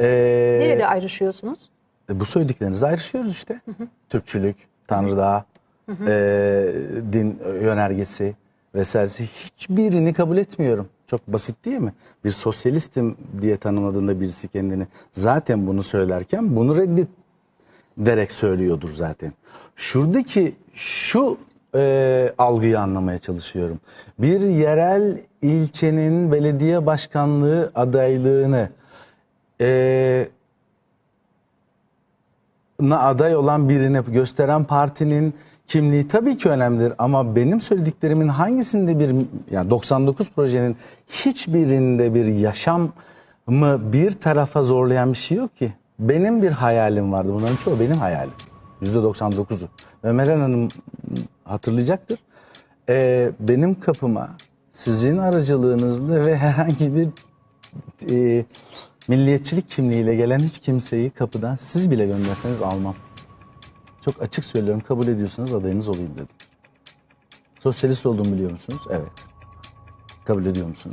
Ee, Nerede ayrışıyorsunuz? E, bu söylediklerinizle ayrışıyoruz işte. Türkçülük, Tanrıdağ, e, din yönergesi vesairesi hiçbirini kabul etmiyorum. Çok basit değil mi? Bir sosyalistim diye tanımladığında birisi kendini zaten bunu söylerken bunu reddederek söylüyordur zaten. Şuradaki şu e, algıyı anlamaya çalışıyorum. Bir yerel ilçenin belediye başkanlığı adaylığını e, na aday olan birine gösteren partinin kimliği tabii ki önemlidir ama benim söylediklerimin hangisinde bir yani 99 projenin hiçbirinde bir yaşam mı bir tarafa zorlayan bir şey yok ki. Benim bir hayalim vardı. Bunların çoğu benim hayalim. %99'u. Ve Hanım hatırlayacaktır. Ee, benim kapıma sizin aracılığınızla ve herhangi bir e, milliyetçilik kimliğiyle gelen hiç kimseyi kapıdan siz bile gönderseniz almam. Çok açık söylüyorum kabul ediyorsanız adayınız olayım dedim. Sosyalist olduğumu biliyor musunuz? Evet. Kabul ediyor musunuz?